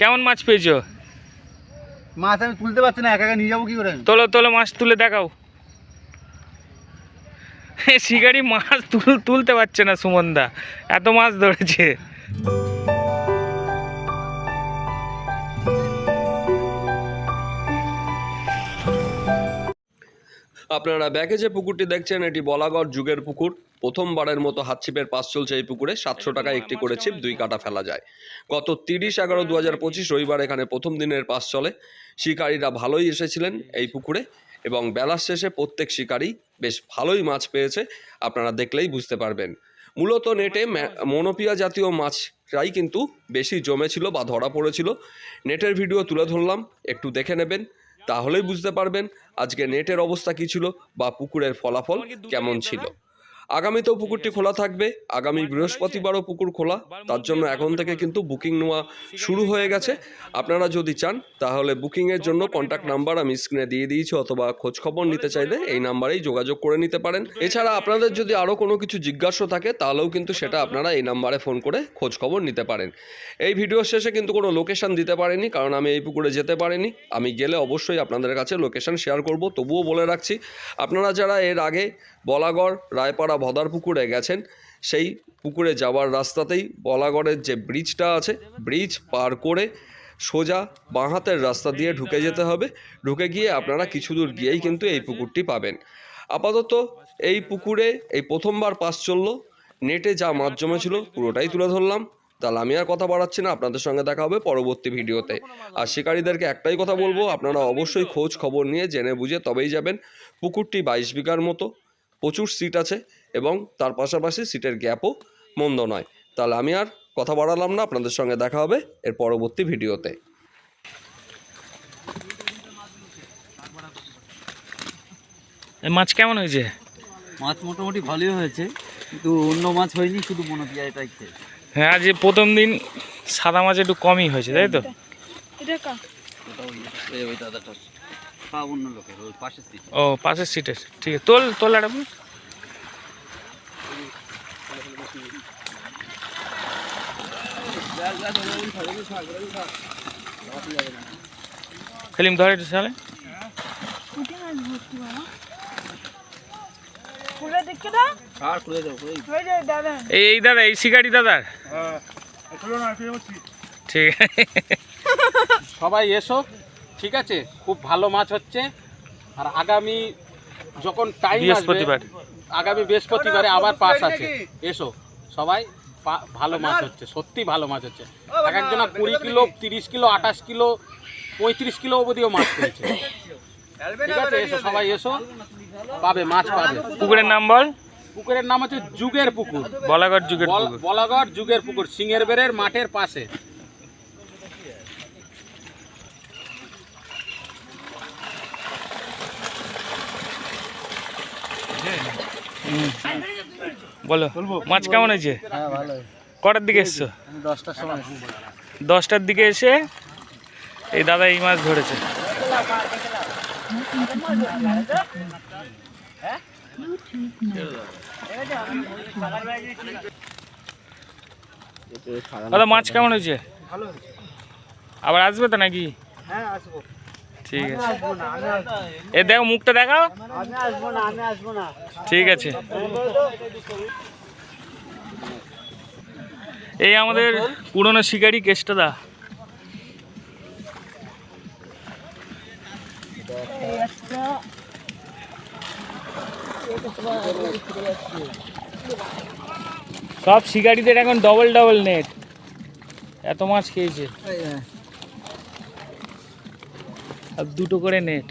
কেমন মাছ পেয়েছ? মাছ আমি তুলতে পারছি না একা একা নিয়ে যাব কি করে তোলো তোলো মাছ তুলে দেখাও। শিকারি মাছ তুল তুলতে পারছে না সুমনদা এত মাছ ধরেছে। আপনারা ব্যাকে যে পুকুরটি দেখছেন, এটি বলাগড় যুগের পুকুর। প্রথমবারের মতো হাতছিপের পাস চলছে এই পুকুরে। সাতশো টাকা একটি করে ছিপ, দুই কাটা ফেলা যায়। গত তিরিশ এগারো দু হাজার পঁচিশ রবিবার এখানে প্রথম দিনের পাস চলে। শিকারীরা ভালোই এসেছিলেন এই পুকুরে এবং বেলার শেষে প্রত্যেক শিকারী বেশ ভালোই মাছ পেয়েছে। আপনারা দেখলেই বুঝতে পারবেন। মূলত নেটে মনোপিয়া জাতীয় মাছরাই কিন্তু বেশি জমেছিল বা ধরা পড়েছিল। নেটের ভিডিও তুলে ধরলাম, একটু দেখে নেবেন। তাহলেই বুঝতে পারবেন আজকে নেটের অবস্থা কী ছিল বা পুকুরের ফলাফল কেমন ছিল। আগামীতেও পুকুরটি খোলা থাকবে। আগামী বৃহস্পতিবারও পুকুর খোলা। তার জন্য এখন থেকে কিন্তু বুকিং নেওয়া শুরু হয়ে গেছে। আপনারা যদি চান, তাহলে বুকিংয়ের জন্য কন্ট্যাক্ট নাম্বার আমি স্ক্রিনে দিয়ে দিয়েছি অথবা খোঁজ খবর নিতে চাইলে এই নাম্বারেই যোগাযোগ করে নিতে পারেন। এছাড়া আপনাদের যদি আরও কোনো কিছু জিজ্ঞাসা থাকে, তাহলেও কিন্তু সেটা আপনারা এই নাম্বারে ফোন করে খোঁজ খবর নিতে পারেন। এই ভিডিওর শেষে কিন্তু কোনো লোকেশন দিতে পারিনি, কারণ আমি এই পুকুরে যেতে পারিনি। আমি গেলে অবশ্যই আপনাদের কাছে লোকেশন শেয়ার করব, তবুও বলে রাখছি, আপনারা যারা এর আগে বলাগড়, রায়পাড়া ভদার পুকুরে গেছেন। সেই পুকুরে যাওয়ার রাস্তাতেই বলাগড়ের যে ব্রিজটা আছে, ব্রিজ পার করে সোজা বাঁহাতের রাস্তা দিয়ে ঢুকে যেতে হবে। ঢুকে গিয়ে আপনারা কিছু দূর গিয়েই কিন্তু এই পুকুরটি পাবেন। আপাতত এই পুকুরে এই প্রথমবার পাস চলল। নেটে যা মাছ জমেছিল পুরোটাই তুলে ধরলাম। তাহলে আমি আর কথা বাড়াচ্ছি না, আপনাদের সঙ্গে দেখা হবে পরবর্তী ভিডিওতে। আর শিকারীদেরকে একটাই কথা বলব, আপনারা অবশ্যই খোঁজ খবর নিয়ে জেনে বুঝে তবেই যাবেন। পুকুরটি বাইশ বিঘার মতো প্রচুর সিট আছে এবং তার পাশাপাশি সিটের গ্যাপও মন্দ নয়। তাহলে আমি আর কথা বাড়ালাম না আপনাদের সঙ্গে দেখা হবে এর পরবর্তী ভিডিওতে। মাছ কেমন হয়েছে? মাছ মোটামুটি ভালোই হয়েছে কিন্তু অন্য মাছ হয়নি শুধু মনোপিয়া এটাই হ্যাঁ আজ প্রথম দিন সাদা মাছ একটু কমই হয়েছে তাই তো? এটা কা? ওটা ওই দাদাটা অন্য লোকের ওই পাশের সিট ও পাশের সিটের ঠিক আছে তোল তোল একটা সেলিম ধরে একটু সালে পুঁটি মাছ ভর্তি বাবা খুলে দেখে দাও। আর খুলে যাও ওই ওই যে দাদা এই এই দাদা এই শিকারি দাদার ঠিক সবাই এসো। ঠিক আছে? খুব ভালো মাছ হচ্ছে। আর আগামী যখন টাইম বৃহস্পতিবার। আগামী বৃহস্পতিবারে আবার পাস আছে। এসো সবাই পা- ভালো মাছ হচ্ছে সত্যি ভালো মাছ হচ্ছে। এক একজনা কুড়ি কিলো তিরিশ কিলো আঠাশ কিলো পঁয়ত্রিশ কিলো অবধিও মাছ পেয়েছে। ঠিক আছে এসো সবাই এসো। পাবে মাছ পাবে। পুকুরের নাম বল। পুকুরের নাম হচ্ছে যুগের পুকুর। বলাগড় যুগের বল- বলাগড় যুগের পুকুর সিংহের বেড়ের মাঠের পাশে। বলো, মাছ কেমন হয়েছে? হ্যাঁ কটার দিকে এসছো? দশটার দিকে এসে এই দাদা এই মাছ ধরেছে। দাদা, মাছ কেমন হয়েছে? আবার আসবে তো নাকি? হ্যাঁ আসব ঠিক আছে। এ দেখো মুখটা দেখাও। আমি আসব না আমি আসব না। ঠিক আছে। এই আমাদের পুরনো শিকারি কেষ্টা দা। সব শিকারিদের এখন ডবল ডবল নেট এত মাছ খেয়েছে। আর দুটো করে নেট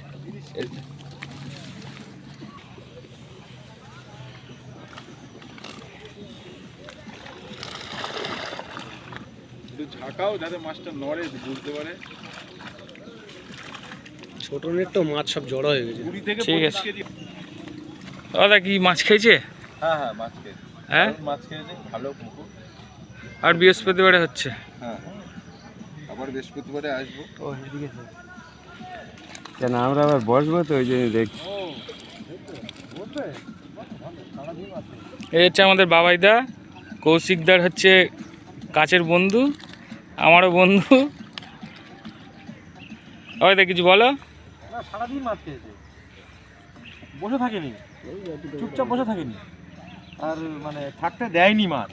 ছোট নেট তো মাছ সব জড়ো হয়ে গেছে। ঠিক আছে। দাদা কি মাছ খেয়েছে? হ্যাঁ হ্যাঁ মাছ খেয়েছি। হ্যাঁ? মাছ খেয়েছি ভালো পুকুর। আর বৃহস্পতিবারে হচ্ছে। হ্যাঁ হ্যাঁ। আবার বৃহস্পতিবারে আসব। কেন আমরা আবার বসবো তো ওই জন্য দেখছি। এই হচ্ছে আমাদের বাবাইদা কৌশিকদার হচ্ছে কাছের বন্ধু আমারও বন্ধু। ওই দেখ কিছু বলো। না সারাদিন মাছ খেয়েছে। বসে থাকেনি। চুপচাপ বসে থাকেনি। আর মানে থাকতে দেয়নি মাছ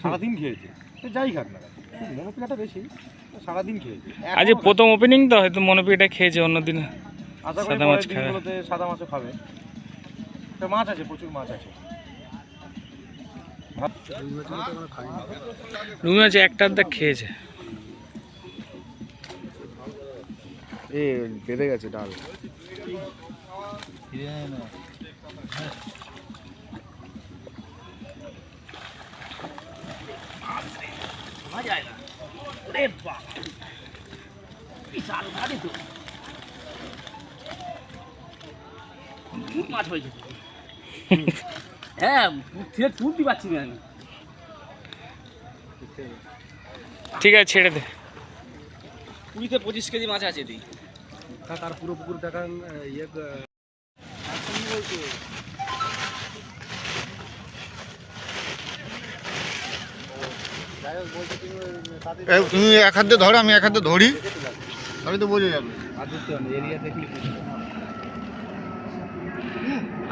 সারাদিন খেয়েছে। যাই খাক না মনোপিলাটা বেশি। সারাদিন খেয়েছে। আজ প্রথম ওপেনিং তো হয়তো মনোপিটা খেয়েছে অন্যদিন। আশা করি সাদা মাছ খাবে। সাদা মাছও খাবে। তো মাছ আছে প্রচুর মাছ আছে। রুমি আছে একটা আধটা খেয়েছে। এ বেঁধে গেছে ডাল। মাছ হয়েছে হ্যাঁ ছেড়ে তুলতে পারছি না আমি। ঠিক আছে ছেড়ে দে। কুড়িতে পঁচিশ কেজি মাছ আছে তুই তার পুরো পুকুর দেখান ইয়ে তুমি এক হাতে ধরো আমি এক হাতে ধরি। তাহলে তো বোঝা যাবে।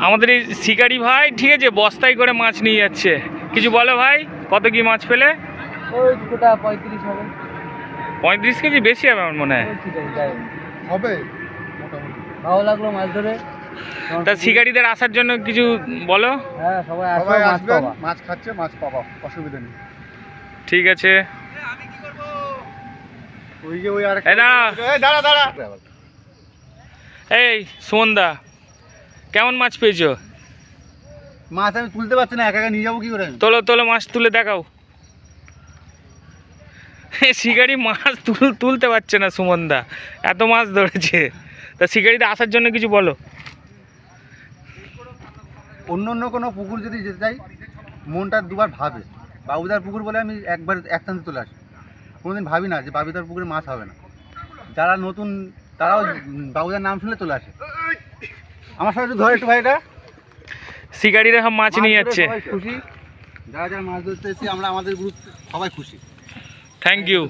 আমাদের এই শিকারি ভাই ঠিক আছে বস্তায় করে মাছ নিয়ে যাচ্ছে। কিছু বলো ভাই কত কি মাছ পেলে? ওই দুটোটা পঁয়ত্রিশ হবে। পঁয়ত্রিশ কেজি বেশি হবে আমার মনে হয়। হবে? ভালো লাগল মাছ ধরে। তা শিকারিদের আসার জন্য কিছু বলো? হ্যাঁ সবাই সবাই আসবেন মাছ খাচ্ছে মাছ পাবা অসুবিধা নেই। ঠিক আছে। ওই যে ওই আর এই দাঁড়া দাঁড়া দাঁড়া। এই সুমনদা কেমন মাছ পেয়েছ? মাছ আমি তুলতে পারছি না একা একা নিয়ে যাব কি করে? তোলো তোলো মাছ তুলে দেখাও। শিকারি মাছ তুল তুলতে পারছে না সুমনদা। এত মাছ ধরেছে। তা শিকারিতে আসার জন্য কিছু বলো। অন্য অন্য কোনো পুকুর যদি যেতে চাই মনটা দুবার ভাবে। বাবুদার পুকুর বলে আমি একবার এক টানতে চলে আসি। কোনোদিন ভাবি না যে বাবুদার পুকুরে মাছ হবে না। যারা নতুন তারাও বাবুদার নাম শুনলে চলে আসে। আমার সাথে ধরে একটু ভাইটা শিকারিরা সব মাছ নিয়ে যাচ্ছে। খুশি। যারা যারা মাছ ধরতে এসেছি আমরা আমাদের গ্রুপ সবাই খুশি। Thank you